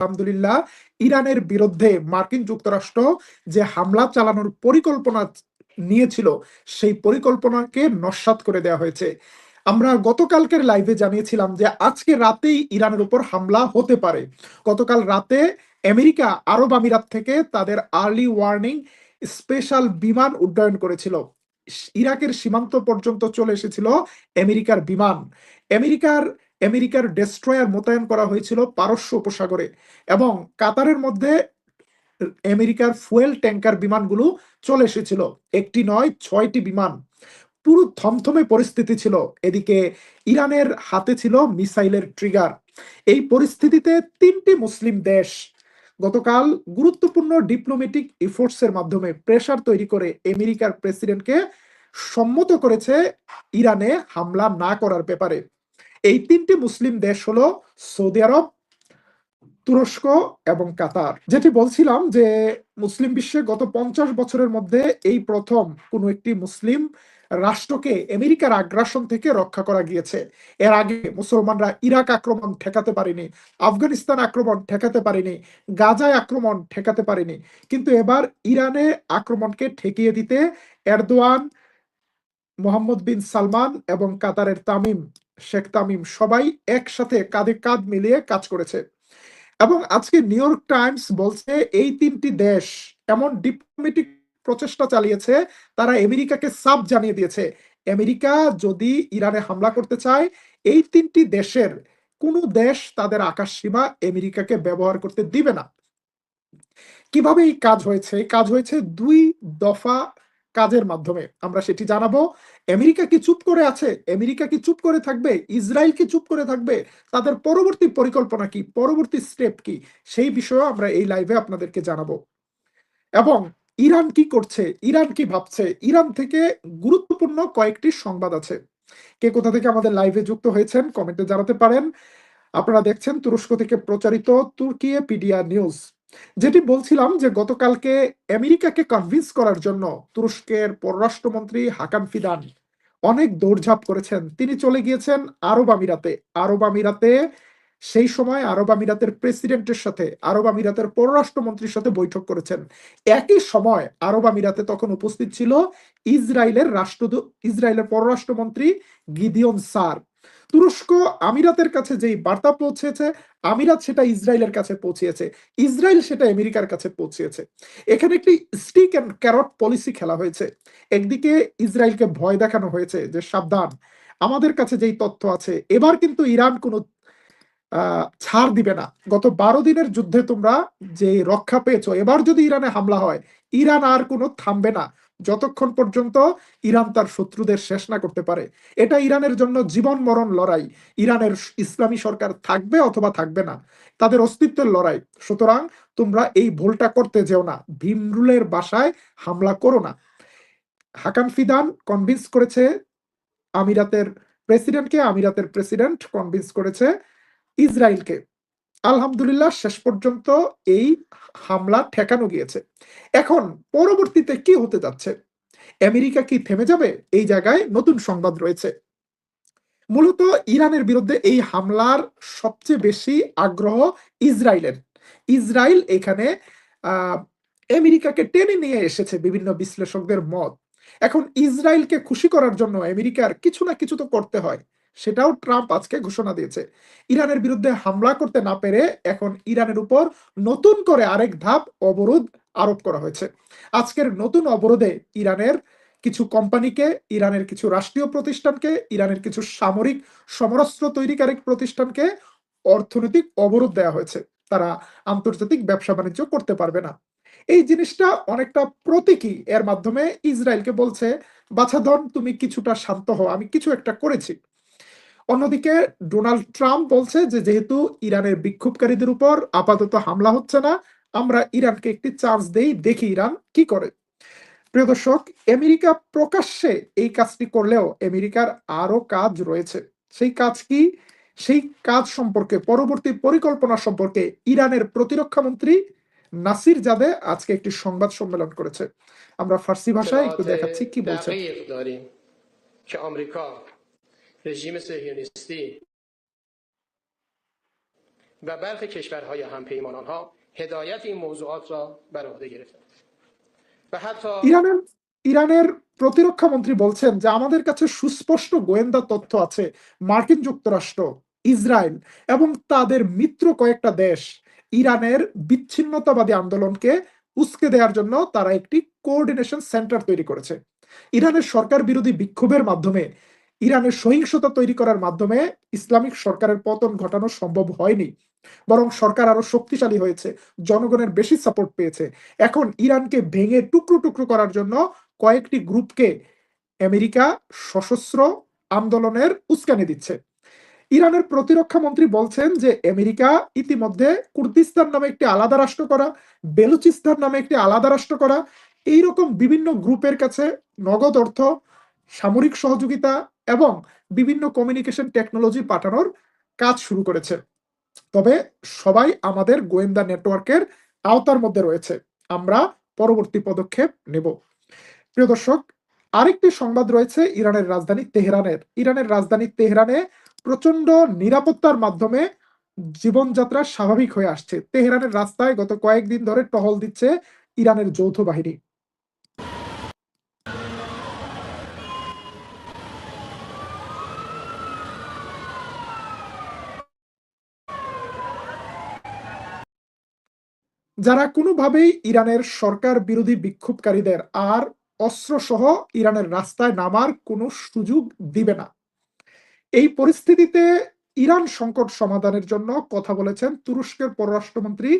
আলহামদুলিল্লাহ, ইরানের বিরুদ্ধে মার্কিন যুক্তরাষ্ট্র যে হামলা চালানোর পরিকল্পনা নিয়েছিল, সেই পরিকল্পনাকে নস্বাত করে দেওয়া হয়েছে। আমরা গতকালকের লাইভে জানিয়েছিলাম যে আজকে রাতেই ইরানের উপর হামলা হতে পারে। গতকাল রাতে আমেরিকা, আরব আমিরাত থেকে তাদের আর্লি ওয়ার্নিং স্পেশাল বিমান উড্ডয়ন করেছিল। ইরাকের সীমান্ত পর্যন্ত চলে এসেছিল আমেরিকার বিমান। আমেরিকার আমেরিকার ডেস্ট্রয়ার মোতায়েন করা হয়েছিল পারস্য উপসাগরে এবং কাতারের মধ্যে আমেরিকার ফুয়েল ট্যাঙ্কার বিমানগুলো চলে এসেছিল। একটি নয়, ছয়টি বিমান। পুরো থমথমে পরিস্থিতি ছিল। এদিকে ইরানের হাতে ছিল মিসাইলের ট্রিগার। এই পরিস্থিতিতে তিনটি মুসলিম দেশ গতকাল গুরুত্বপূর্ণ ডিপ্লোমেটিক ইফোর্টসের মাধ্যমে প্রেশার তৈরি করে আমেরিকার প্রেসিডেন্টকে সম্মত করেছে ইরানে হামলা না করার ব্যাপারে। এই তিনটি মুসলিম দেশ হলো সৌদি আরব, তুরস্ক এবং কাতার। যেটি বলছিলাম যে মুসলিম বিশ্বে গত পঞ্চাশ বছরের মধ্যে এই প্রথম কোনো একটি মুসলিম রাষ্ট্রকে আমেরিকার আগ্রাসন থেকে রক্ষা করা গিয়েছে। এর আগে মুসলমানরা ইরাক আক্রমণ ঠেকাতে পারেনি, আফগানিস্তান আক্রমণ ঠেকাতে পারেনি, গাজায় আক্রমণ ঠেকাতে পারেনি। কিন্তু এবার ইরানে আক্রমণকে ঠেকিয়ে দিতে এরদোয়ান, মোহাম্মদ বিন সালমান এবং কাতারের তামিম শেখ তামিম সবাই একসাথে কাঁধে কাঁধ মিলিয়ে কাজ করেছে। এবং আজকে নিউ ইয়র্ক টাইমস বলছে, এই তিনটি দেশ এমন ডিপ্লোমেটিক প্রচেষ্টা চালিয়েছে, তারা আমেরিকাকে সাব জানিয়ে দিয়েছে। আমেরিকা যদি ইরানে হামলা করতে চায়, এই তিনটি দেশের কোন দেশ তাদের আকাশ সীমা আমেরিকাকে ব্যবহার করতে দিবে না। কীভাবে এই কাজ হয়েছে? কাজ হয়েছে দুই দফা কাজের মাধ্যমে। আমরা সেটি জানাব, আমেরিকা কি চুপ করে আছে? আমেরিকা কি চুপ করে থাকবে? ইসরায়েল কি চুপ করে থাকবে? তাদের পরবর্তী পরিকল্পনা কি? পরবর্তী স্টেপ কি? সেই বিষয়েও আমরা এই লাইভে আপনাদেরকে জানাব। এবং ইরান কি করছে? ইরান কি ভাবছে? ইরান থেকে গুরুত্বপূর্ণ কয়েকটি সংবাদ আছে। কে কোথা থেকে আমাদের লাইভে যুক্ত হয়েছেন কমেন্টে জানাতে পারেন। আপনারা দেখছেন তুরস্ক থেকে প্রচারিত তুর্কিয়ে পিডিয়া নিউজ। যেটি বলছিলাম যে গতকালকে আমেরিকাকে কনভিন্স করার জন্য তুরস্কের পররাষ্ট্রমন্ত্রী হাকান ফিদান অনেক দৌড়ঝাঁপ করেছেন। তিনি চলে গিয়েছেন আরব আমিরাতে। আরব আমিরাতে সেই সময় আরব আমিরাতের প্রেসিডেন্টের সাথে, আরব আমিরাতের পররাষ্ট্রমন্ত্রীর সাথে বৈঠক করেছেন। একই সময় আরব আমিরাতে তখন উপস্থিত ছিল ইসরায়েলের রাষ্ট্রদূত ইসরায়েলের পররাষ্ট্রমন্ত্রী গিদিয়ন সার তুরস্ক আমিরাতের কাছে যেই বার্তা পৌঁছেছে, আমিরাত সেটা ইসরায়েলের কাছে পৌঁছিয়েছে ইসরায়েল সেটা আমেরিকার কাছে পৌঁছিয়েছে এখানে একটি স্টিক অ্যান্ড ক্যারট পলিসি খেলা হয়েছে। একদিকে ইসরায়েলকে ভয় দেখানো হয়েছে যে, সাবধান, আমাদের কাছে যেই তথ্য আছে, এবার কিন্তু ইরান কোনো ছাড় দিবে না। গত বারো দিনের যুদ্ধে তোমরা যে রক্ষা পেয়েছ, এবার যদি ইরানে হামলা হয়, ইরান আর কোনো থামবে না। যতক্ষণ পর্যন্ত ইরান তার শত্রুদের শেষ না করতে পারে। এটা ইরানের জন্য জীবন মরণ লড়াই। ইরানের ইসলামী সরকার থাকবে অথবা থাকবে না। তাদের অস্তিত্বের লড়াই। সুতরাং তোমরা এই ভুলটা করতে যেও না। ভীমরুলের বাসায় হামলা করো না। হাকান ফিদান কনভিন্স করেছে আমিরাতের প্রেসিডেন্টকে আমিরাতের প্রেসিডেন্ট কনভিন্স করেছে ইসরায়েলকে। আলহামদুলিল্লাহ, শেষ পর্যন্ত এই হামলা ঠেকানো গিয়েছে। এখন পরবর্তীতে কি হতে যাচ্ছে? আমেরিকা কি থেমে যাবে? এই জায়গায় নতুন সংবাদ রয়েছে। মূলত ইরানের বিরুদ্ধে এই হামলার সবচেয়ে বেশি আগ্রহ ইসরায়েলের। ইসরায়েল এখানে আমেরিকাকে টেনে নিয়ে এসেছে বিভিন্ন বিশ্লেষকদের মত। এখন ইসরায়েলকে খুশি করার জন্য আমেরিকার কিছু না কিছু তো করতে হয়। সেটাও ট্রাম্প আজকে ঘোষণা দিয়েছে। ইরানের বিরুদ্ধে হামলা করতে না পেরে এখন ইরানের উপর নতুন করে আরেক ধাপ অবরোধ আরোপ করা হয়েছে। আজকের নতুন অবরোধে ইরানের কিছু কোম্পানিকে, ইরানের কিছু রাষ্ট্রীয় প্রতিষ্ঠানকে, ইরানের কিছু সামরিক সমরাস্ত্র তৈরিকারী প্রতিষ্ঠানকে অর্থনৈতিক অবরোধ দেওয়া হয়েছে। তারা আন্তর্জাতিক ব্যবসা বাণিজ্য করতে পারবে না। এই জিনিসটা অনেকটা প্রতীকী। এর মাধ্যমে ইসরায়েলকে বলছে বাছাধন তুমি কিছুটা শান্ত হও। আমি কিছু একটা করেছি। অন্যদিকে ডোনাল্ড ট্রাম্প বলছে যে যেহেতু ইরানের বিক্ষোভকারীদের উপর আপাতত হামলা হচ্ছে না, আমরা ইরানকে একটি চান্স দেই, দেখি ইরান কি করে। প্রিয় দর্শক, আমেরিকা প্রকাশ্যে এই কাজটি করলেও আমেরিকার আরও কাজ রয়েছে। সেই কাজ কি? সেই কাজ সম্পর্কে পরবর্তী পরিকল্পনা সম্পর্কে ইরানের প্রতিরক্ষা মন্ত্রী নাসির জাদে আজকে একটি সংবাদ সম্মেলন করেছে। আমরা ফার্সি ভাষায় একটু দেখাচ্ছি কি বলছে। رژیم صهیونیستی و برخی کشورهای همپیمان آنها هدایت این موضوعات را بر عهده گرفتند و حتی ইরানের ইরানের প্রতিরক্ষা মন্ত্রী বলছেন যে আমাদের কাছে সুস্পষ্ট গোয়েন্দা তথ্য আছে মার্কিন যুক্তরাষ্ট্র ইসরায়েল এবং তাদের মিত্র কয়েকটা দেশ ইরানের বিচ্ছিন্নতাবাদী আন্দোলনকে উস্কে দেওয়ার জন্য তারা একটি কোঅর্ডিনেশন সেন্টার তৈরি করেছে ইরানের সরকার বিরোধী বিক্ষোভের মাধ্যমে ইরানের সহিংসতা তৈরি করার মাধ্যমে ইসলামিক সরকারের পতন ঘটানো সম্ভব হয়নি, বরং সরকার আরও শক্তিশালী হয়েছে, জনগণের বেশি সাপোর্ট পেয়েছে। এখন ইরানকে ভেঙে টুকরো টুকরো করার জন্য কয়েকটি গ্রুপকে আমেরিকা সশস্ত্র আন্দোলনের উস্কানি দিচ্ছে। ইরানের প্রতিরক্ষা মন্ত্রী বলছেন যে আমেরিকা ইতিমধ্যে কুর্দিস্তান নামে একটি আলাদা রাষ্ট্র করা, বেলুচিস্তান নামে একটি আলাদা রাষ্ট্র করা, এইরকম বিভিন্ন গ্রুপের কাছে নগদ অর্থ সামরিক সহযোগিতা এবং বিভিন্ন কমিউনিকেশন টেকনোলজি পাঠানোর কাজ শুরু করেছে। তবে সবাই আমাদের গোয়েন্দা নেটওয়ার্কের আওতার মধ্যে রয়েছে। আমরা পরবর্তী পদক্ষেপ নেব। প্রিয় দর্শক, আরেকটি সংবাদ রয়েছে ইরানের রাজধানী তেহরানের। ইরানের রাজধানী তেহরানে প্রচণ্ড নিরাপত্তার মাধ্যমে জীবনযাত্রা স্বাভাবিক হয়ে আসছে। তেহরানের রাস্তায় গত কয়েকদিন ধরে টহল দিচ্ছে ইরানের যৌথ বাহিনী। যারা কোনোভাবেই ইরানের সরকার বিরোধী বিক্ষোভকারীদের আর অস্ত্র সহ ইরানের রাস্তায় নামার কোনো সুযোগ দিবে না। এই পরিস্থিতিতে ইরান সংকট সমাধানের জন্য কথা বলেছেন তুরস্কের পররাষ্ট্রমন্ত্রী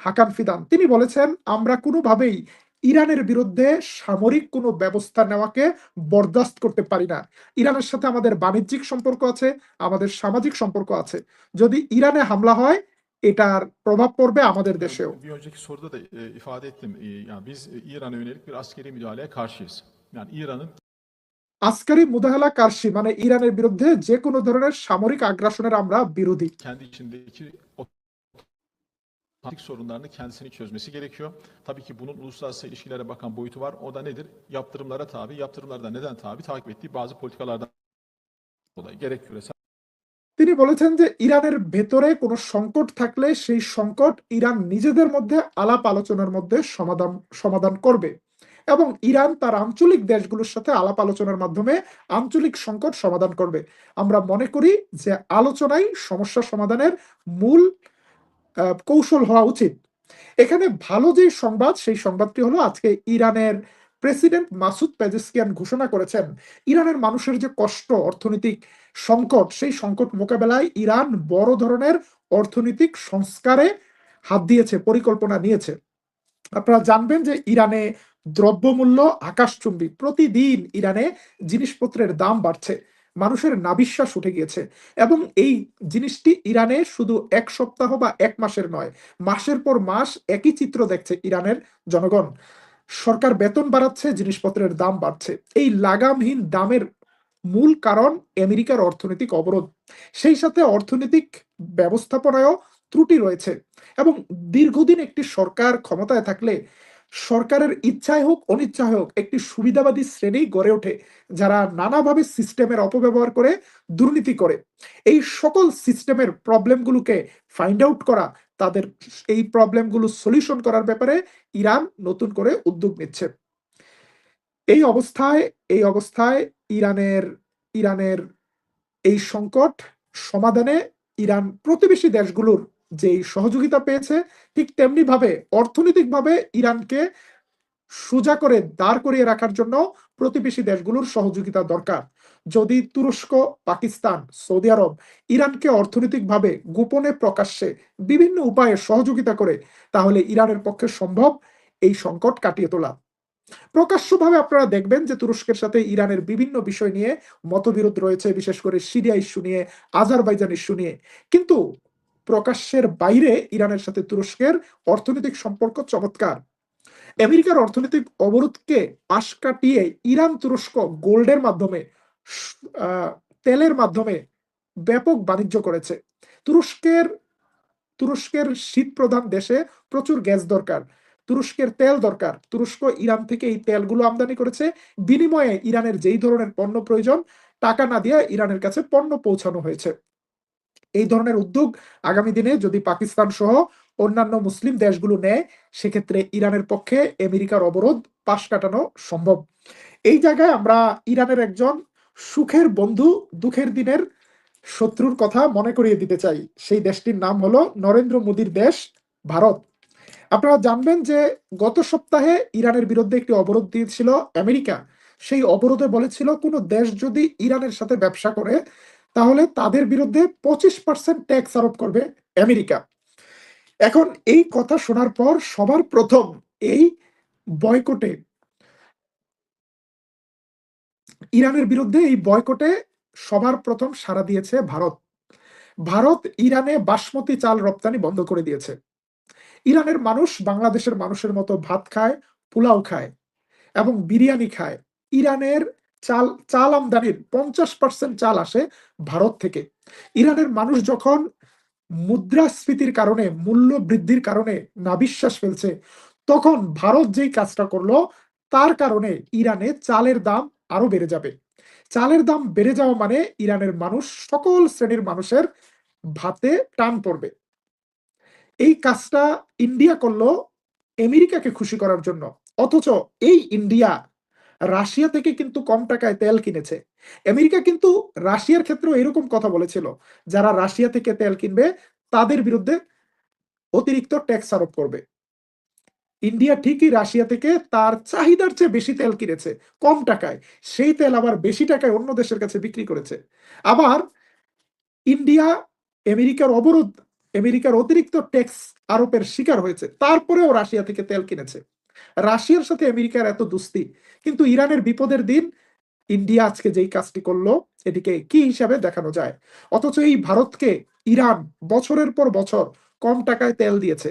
হাকান ফিদান। তিনি বলেছেন, আমরা কোনোভাবেই ইরানের বিরুদ্ধে সামরিক কোনো ব্যবস্থা নেওয়াকে বরদাস্ত করতে পারি না। ইরানের সাথে আমাদের বাণিজ্যিক সম্পর্ক আছে, আমাদের সামাজিক সম্পর্ক আছে। যদি ইরানে হামলা হয় এটার প্রভাব পড়বে আমাদের দেশেও Bir önceki soruda da e, ifade ettim. E, yani biz e, İran'a yönelik bir askeri müdahaleye karşıyız. Yani İran'ın Askari মুদাহালা কার্শি মানে ইরানের বিরুদ্ধে যে কোনো ধরনের সামরিক আগ্রাসনের আমরা বিরোধী kendi içindeki otantik sorunlarını kendisini çözmesi gerekiyor. Tabii ki bunun uluslararası ilişkilere bakan boyutu var. O da nedir? Yaptırımlara tabi. Yaptırımlardan neden tabi? Takip ettiği bazı politikalardan dolayı. Gerek küresel তিনি বলেছেন যে ইরানের ভেতরে কোনো সংকট থাকলে সেই সংকট ইরান নিজেদের মধ্যে আলাপ আলোচনার মধ্যে সমাধান সমাধান করবে। এবং ইরান তার আঞ্চলিক দেশগুলোর সাথে আলাপ আলোচনার মাধ্যমে আঞ্চলিক সংকট সমাধান করবে। আমরা মনে করি যে আলোচনাই সমস্যা সমাধানের মূল কৌশল হওয়া উচিত। এখানে ভালো যে সংবাদ, সেই সংবাদটি হলো আজকে ইরানের প্রেসিডেন্ট মাসুদ পেজেসকিয়ান ঘোষণা করেছেন, ইরানের মানুষের যে কষ্ট, অর্থনৈতিক সংকট, সেই সংকট মোকাবেলায় ইরান বড় ধরনের অর্থনৈতিক সংস্কারে হাত দিয়েছে, পরিকল্পনা নিয়েছে। আপনারা জানবেন যে ইরানে দ্রব্যমূল্য আকাশচুম্বী, প্রতিদিন ইরানে জিনিসপত্রের দাম বাড়ছে, মানুষের নাবিশ্বাস উঠে গিয়েছে এবং এই জিনিসটি ইরানে শুধু এক সপ্তাহ বা এক মাসের নয়, মাসের পর মাস একই চিত্র দেখছে ইরানের জনগণ। সরকার বেতন বাড়াচ্ছে, জিনিসপত্রের দাম বাড়ছে। এই লাগামহীন দামের মূল কারণ আমেরিকার অর্থনৈতিক অবরোধ। সেই সাথে অর্থনৈতিক ব্যবস্থাপনায়ও ত্রুটি রয়েছে এবং দীর্ঘদিন একটি সরকার ক্ষমতায় থাকলে সরকারের ইচ্ছায় হোক, অনিচ্ছায় হোক, একটি সুবিধাবাদী শ্রেণি গড়ে ওঠে যারা নানাভাবে সিস্টেমের অপব্যবহার করে, দুর্নীতি করে। এই সকল সিস্টেমের প্রবলেমগুলোকে ফাইন্ড আউট করা তাদের এই প্রবলেমগুলো সলিউশন করার ব্যাপারে ইরান নতুন করে উদ্যোগ নিচ্ছে। এই অবস্থায় এই অবস্থায় ইরানের ইরানের এই সংকট সমাধানে ইরান প্রতিবেশী দেশগুলোর যেই সহযোগিতা পেয়েছে, ঠিক তেমনি ভাবে অর্থনৈতিকভাবে ইরানকে সোজা করে দাঁড় করিয়ে রাখার জন্য প্রতিবেশী দেশগুলোর সহযোগিতা দরকার। যদি তুরস্ক, পাকিস্তান, সৌদি আরব, ইরানকে অর্থনৈতিকভাবে গোপনে প্রকাশ্যে বিভিন্ন উপায়ে সহযোগিতা করে, তাহলে ইরানের পক্ষে সম্ভব এই সংকট কাটিয়ে তোলা। প্রকাশ্যভাবে আপনারা দেখবেন যে তুরস্কের সাথে ইরানের বিভিন্ন বিষয় নিয়ে মতবিরোধ রয়েছে, বিশেষ করে সিরিয়া ইস্যু নিয়ে, আজারবাইজান ইস্যু নিয়ে। কিন্তু প্রকাশ্যের বাইরে ইরানের সাথে তুরস্কের অর্থনৈতিক সম্পর্ক চমৎকার। আমেরিকার অর্থনৈতিক অবরোধকে পাশ কাটিয়ে ইরান তুরস্ক গোল্ডের মাধ্যমে তেলের মাধ্যমে ব্যাপক বাণিজ্য করেছে। তুরস্কের তুরস্কের শীত প্রধান দেশে প্রচুর গ্যাস দরকার, তুরস্কের তেল দরকার। তুরস্ক ইরান থেকে এই তেলগুলো আমদানি করেছে। বিনিময়ে ইরানের যেই ধরনের পণ্য প্রয়োজন, টাকা না দিয়ে ইরানের কাছে পণ্য পৌঁছানো হয়েছে। এই ধরনের উদ্যোগ আগামী দিনে যদি পাকিস্তান সহ অন্যান্য মুসলিম দেশগুলো নেয়, সেক্ষেত্রে ইরানের পক্ষে আমেরিকার অবরোধ পাশ কাটানো সম্ভব। এই জায়গায় আমরা ইরানের একজন সুখের বন্ধু দুঃখের দিনের শত্রুর কথা মনে করিয়ে দিতে চাই। সেই দেশটির নাম হলো নরেন্দ্র মোদীর দেশ ভারত। আপনারা জানবেন যে গত সপ্তাহে ইরানের বিরুদ্ধে একটি অবরোধ দিয়েছিল আমেরিকা। সেই অবরোধে বলেছিল, কোনো দেশ যদি ইরানের সাথে ব্যবসা করে, তাহলে তাদের বিরুদ্ধে পঁচিশ পার্সেন্ট ট্যাক্স আরোপ করবে আমেরিকা। এখন এই কথা শোনার পর সবার প্রথম এই বয়কটে ইরানের বিরুদ্ধে এই বয়কটে সবার প্রথম সাড়া দিয়েছে ভারত। ভারত ইরানে বাসমতি চাল রপ্তানি বন্ধ করে দিয়েছে। ইরানের মানুষ বাংলাদেশের মানুষের মতো ভাত খায়, পোলাও খায় এবং বিরিয়ানি খায়। ইরানের চাল চাল আমদানির পঞ্চাশ পার্সেন্ট চাল আসে ভারত থেকে। ইরানের মানুষ যখন মুদ্রাস্ফীতির কারণে মূল্য বৃদ্ধির কারণে নাবিশ্বাস ফেলছে। তখন ভারত যেই কাজটা করল, তার কারণে ইরানে চালের দাম আরও বেড়ে যাবে। চালের দাম বেড়ে যাওয়া মানে ইরানের মানুষ, সকল শ্রেণির মানুষের ভাতে টান পড়বে। এই কাজটা ইন্ডিয়া করল আমেরিকাকে খুশি করার জন্য। অথচ এই ইন্ডিয়া রাশিয়া থেকে কিন্তু কম টাকায় তেল কিনেছে। আমেরিকা কিন্তু রাশিয়ার ক্ষেত্রেও এরকম কথা বলেছিল, যারা রাশিয়া থেকে তেল কিনবে, তাদের বিরুদ্ধে অতিরিক্ত ট্যাক্স আরোপ করবে। ইন্ডিয়া ঠিকই রাশিয়া থেকে তার চাহিদার চেয়ে বেশি তেল কিনেছে, কম টাকায়। সেই তেল আবার বেশি টাকায় অন্য দেশের কাছে বিক্রি করেছে। আবার ইন্ডিয়া, আমেরিকার অবরোধ, আমেরিকার অতিরিক্ত ট্যাক্স আরোপের শিকার হয়েছে, তারপরেও রাশিয়া থেকে তেল কিনেছে। রাশিয়ার সাথে আমেরিকার এত দুস্তি, কিন্তু ইরানের বিপদের দিন ইন্ডিয়া আজকে যেই কাজটি করল, এটিকে কি হিসাবে দেখানো যায়? অথচ এই ভারতকে ইরান বছরের পর বছর কম টাকায় তেল দিয়েছে।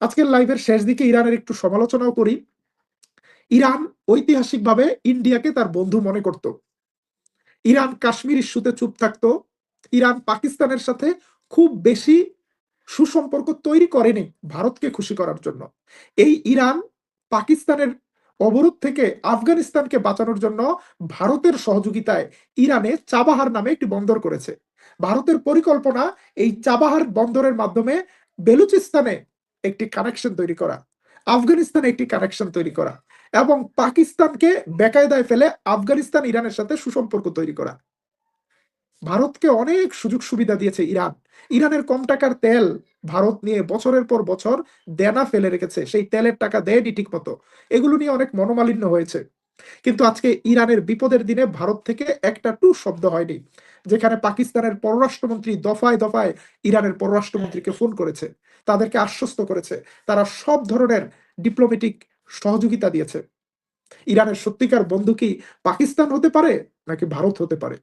আজকের লাইভের শেষ দিকে ইরানের একটু সমালোচনাও করি। ইরান ঐতিহাসিকভাবে ইন্ডিয়াকে তার বন্ধু মনে করত। ইরান কাশ্মীর ইস্যুতে চুপ থাকতো। ইরান পাকিস্তানের সাথে খুব বেশি সুসম্পর্ক তৈরি করেনি ভারতকে খুশি করার জন্য। এই ইরান পাকিস্তানের অবরোধ থেকে আফগানিস্তানকে বাঁচানোর জন্য ভারতের সহযোগিতায় ইরানে চাবাহার নামে একটি বন্দর করেছে। ভারতের পরিকল্পনা এই চাবাহার বন্দরের মাধ্যমে বেলুচিস্তানে একটি কানেকশন তৈরি করা, আফগানিস্তানে একটি কানেকশন তৈরি করা এবং পাকিস্তানকে বেকায়দায় ফেলে আফগানিস্তান ইরানের সাথে সুসম্পর্ক তৈরি করা। ভারতকে অনেক সুযোগ সুবিধা দিয়েছে ইরান। ইরানের কম টাকার তেল ভারত নিয়ে বছরের পর বছর দেনা ফেলে রেখেছে। সেই তেলের টাকা দেয়নি ঠিক মতো এগুলো নিয়ে অনেক মনোমালিন্য হয়েছে। কিন্তু আজকে ইরানের বিপদের দিনে ভারত থেকে একটা টু শব্দ হয়নি, যেখানে পাকিস্তানের পররাষ্ট্রমন্ত্রী দফায় দফায় ইরানের পররাষ্ট্রমন্ত্রীকে ফোন করেছে। তাদেরকে আশ্বস্ত করেছে। তারা সব ধরনের ডিপ্লোমেটিক সহযোগিতা দিয়েছে। ইরানের সত্যিকার বন্ধু কি পাকিস্তান হতে পারে নাকি ভারত হতে পারে?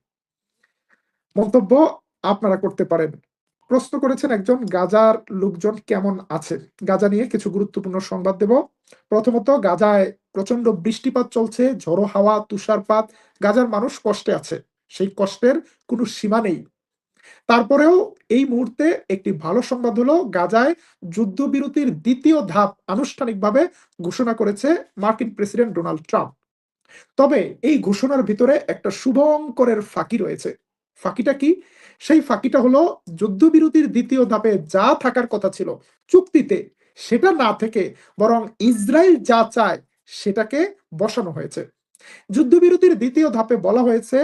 মন্তব্য আপনারা করতে পারেন। প্রশ্ন করেছেন একজন, গাজার লোকজন কেমন আছে? গাজা নিয়ে কিছু গুরুত্বপূর্ণ সংবাদ দেব। প্রথমত, গাজায় প্রচণ্ড বৃষ্টিপাত চলছে, ঝড়ো হাওয়া, তুষারপাত। গাজার মানুষ কষ্টে আছে, সেই কষ্টের কোনো সীমা নেই। তারপরেও এই মুহূর্তে একটি ভালো সংবাদ হলো, গাজায় যুদ্ধবিরতির দ্বিতীয় ধাপ আনুষ্ঠানিকভাবে ঘোষণা করেছে মার্কিন প্রেসিডেন্ট ডোনাল্ড ট্রাম্প। তবে এই ঘোষণার ভিতরে একটা শুভঙ্করের ফাঁকি রয়েছে। ফাঁকিটা কি? সেই ফাঁকিটা হলো যুদ্ধবিরতির দ্বিতীয় ধাপে যা থাকার কথা ছিল চুক্তিতে সেটা না থেকে বরং ইসরায়েল যা চায় সেটাকে বসানো হয়েছে। যুদ্ধবিরতির দ্বিতীয় ধাপে বলা হয়েছে,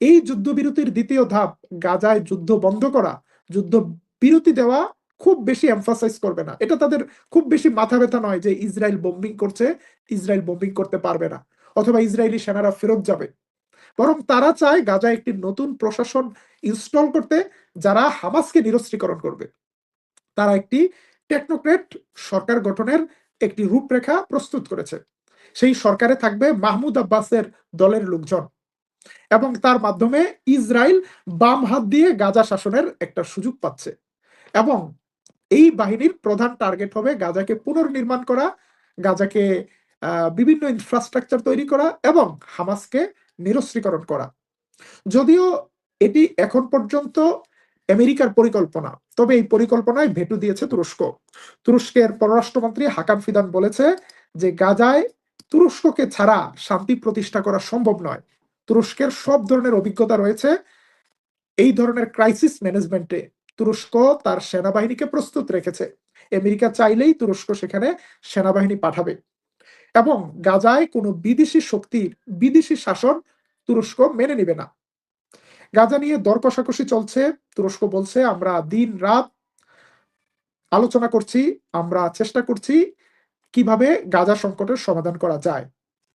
এই যুদ্ধবিরতির দ্বিতীয় ধাপ গাজায় যুদ্ধ বন্ধ করা যুদ্ধ বিরতি দেওয়া খুব বেশি এমফাসাইজ করবে না। এটা তাদের খুব বেশি মাথা ব্যথা নয় যে ইসরায়েল বোম্বিং করছে, ইসরায়েল বোম্বিং করতে পারবে না। অথবা ইসরায়েলি সেনারা ফেরত যাবে। বরং তারা চায় গাজায় একটি নতুন প্রশাসন ইনস্টল করতে, যারা হামাসকে নিরস্ত্রীকরণ করবে। তারা একটি টেকনোক্রেট সরকার গঠনের একটি রূপরেখা প্রস্তুত করেছে। সেই সরকারে থাকবে মাহমুদ আব্বাসের দলের লোকজন এবং তার মাধ্যমে ইসরায়েল বাম হাত দিয়ে গাজা শাসনের একটা সুযোগ পাচ্ছে এবং এই বাহিনীর প্রধান টার্গেট হবে গাজাকে পুনর্নির্মাণ করা, গাজাকে বিভিন্ন ইনফ্রাস্ট্রাকচার তৈরি করা এবং হামাসকে নিরস্ত্রীকরণ করা। যদিও এটি এখন পর্যন্ত আমেরিকার পরিকল্পনা, তবে এই পরিকল্পনায় ভেটু দিয়েছে তুরস্ক। তুরস্কের পররাষ্ট্রমন্ত্রী হাকাম ফিদান বলেছে যে গাজায় তুরস্ককে ছাড়া শান্তি প্রতিষ্ঠা করা সম্ভব নয়। তুরস্কের সব ধরনের অভিজ্ঞতা রয়েছে এই ধরনের ক্রাইসিস ম্যানেজমেন্টে তুরস্ক তার সেনাবাহিনীকে প্রস্তুত রেখেছে। আমেরিকা চাইলেই তুরস্ক সেখানে সেনাবাহিনী পাঠাবে। এবং গাজায় কোনো বিদেশি শক্তির বিদেশি শাসন তুরস্ক মেনে নিবে না। গাজা নিয়ে দর কষাকষি চলছে। তুরস্ক বলছে, আমরা দিন রাত আলোচনা করছি, আমরা চেষ্টা করছি কীভাবে গাজা সংকটের সমাধান করা যায়।